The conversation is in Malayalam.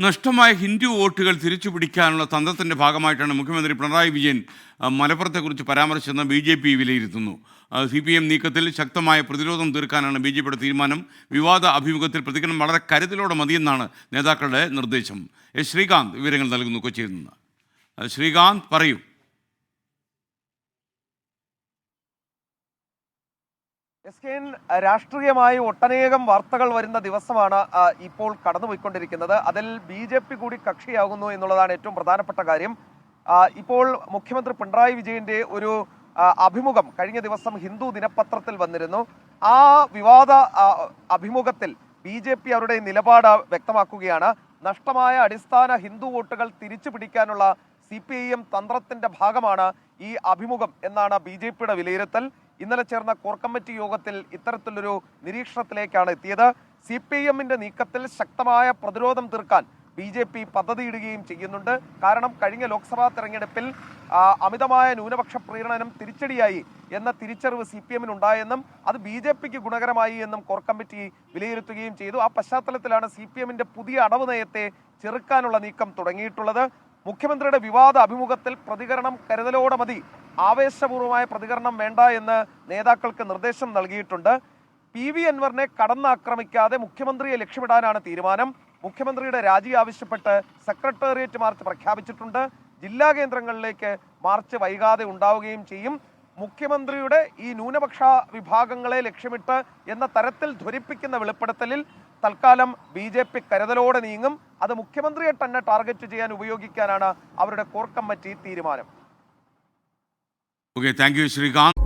നഷ്ടമായ ഹിന്ദു വോട്ടുകൾ തിരിച്ചു പിടിക്കാനുള്ള തന്ത്രത്തിന്റെ ഭാഗമായിട്ടാണ് മുഖ്യമന്ത്രി പിണറായി വിജയൻ മലപ്പുറത്തെക്കുറിച്ച് പരാമർശിച്ചെന്ന് ബി ജെ പി വിലയിരുത്തുന്നു. സി പി എം നീക്കത്തിൽ ശക്തമായ പ്രതിരോധം തീർക്കാനാണ് ബി ജെ പിയുടെ തീരുമാനം. വിവാദ അഭിമുഖത്തിൽ പ്രതികരണം വളരെ കരുതലോടെ മതിയെന്നാണ് നേതാക്കളുടെ നിർദ്ദേശം. എസ് ശ്രീകാന്ത് വിവരങ്ങൾ നൽകുന്നു കൊച്ചിയിൽ നിന്ന്. ശ്രീകാന്ത് പറയൂ. എസ് കെ രാഷ്ട്രീയമായി ഒട്ടനേകം വാർത്തകൾ വരുന്ന ദിവസമാണ് ഇപ്പോൾ കടന്നുപോയിക്കൊണ്ടിരിക്കുന്നത്. അതിൽ ബി ജെ പി കൂടി കക്ഷിയാകുന്നു എന്നുള്ളതാണ് ഏറ്റവും പ്രധാനപ്പെട്ട കാര്യം. ഇപ്പോൾ മുഖ്യമന്ത്രി പിണറായി വിജയന്റെ ഒരു അഭിമുഖം കഴിഞ്ഞ ദിവസം ഹിന്ദു ദിനപത്രത്തിൽ വന്നിരുന്നു. ആ വിവാദ അഭിമുഖത്തിൽ ബി ജെ പി അവരുടെ നിലപാട് വ്യക്തമാക്കുകയാണ്. നഷ്ടമായ അടിസ്ഥാന ഹിന്ദു വോട്ടുകൾ തിരിച്ചു പിടിക്കാനുള്ള സി പി ഐ എം തന്ത്രത്തിന്റെ ഭാഗമാണ് ഈ അഭിമുഖം എന്നാണ് ബി ജെ പിയുടെ വിലയിരുത്തൽ. ഇന്നലെ ചേർന്ന കോർ കമ്മിറ്റി യോഗത്തിൽ ഇത്തരത്തിലൊരു നിരീക്ഷണത്തിലേക്കാണ് എത്തിയത്. സി പി എമ്മിന്റെ നീക്കത്തിൽ ശക്തമായ പ്രതിരോധം തീർക്കാൻ ബി ജെ പി പദ്ധതിയിടുകയും ചെയ്യുന്നുണ്ട്. കാരണം കഴിഞ്ഞ ലോക്സഭാ തെരഞ്ഞെടുപ്പിൽ അമിതമായ ന്യൂനപക്ഷ പ്രീണനം തിരിച്ചടിയായി എന്ന തിരിച്ചറിവ് സി പി എമ്മിനുണ്ടായെന്നും അത് ബി ജെ പിക്ക് ഗുണകരമായി എന്നും കോർ കമ്മിറ്റി വിലയിരുത്തുകയും ചെയ്തു. ആ പശ്ചാത്തലത്തിലാണ് സി പി എമ്മിന്റെ പുതിയ അടവ് നയത്തെ ചെറുക്കാനുള്ള നീക്കം തുടങ്ങിയിട്ടുള്ളത്. മുഖ്യമന്ത്രിയുടെ വിവാദ അഭിമുഖത്തിൽ പ്രതികരണം കരുതലോടെ മതി. ആവേശപൂർവമായ പ്രതികരണം വേണ്ട എന്ന് നേതാക്കൾക്ക് നിർദ്ദേശം നൽകിയിട്ടുണ്ട്. പി വി അൻവറിനെ കടന്നാക്രമിക്കാതെ മുഖ്യമന്ത്രിയെ ലക്ഷ്യമിടാനാണ് തീരുമാനം. മുഖ്യമന്ത്രിയുടെ രാജി ആവശ്യപ്പെട്ട് സെക്രട്ടേറിയറ്റ് മാർച്ച് പ്രഖ്യാപിച്ചിട്ടുണ്ട്. ജില്ലാ കേന്ദ്രങ്ങളിലേക്ക് മാർച്ച് വൈകാതെ ഉണ്ടാവുകയും ചെയ്യും. മുഖ്യമന്ത്രിയുടെ ഈ ന്യൂനപക്ഷ വിഭാഗങ്ങളെ ലക്ഷ്യമിട്ട് എന്ന തരത്തിൽ ധ്വനിപ്പിക്കുന്ന വെളിപ്പെടുത്തലിൽ തൽക്കാലം ബി കരുതലോടെ നീങ്ങും. അത് മുഖ്യമന്ത്രിയെ തന്നെ ടാർഗറ്റ് ചെയ്യാൻ ഉപയോഗിക്കാനാണ് അവരുടെ കോർ കമ്മിറ്റി തീരുമാനം. Okay thank you Srikanth.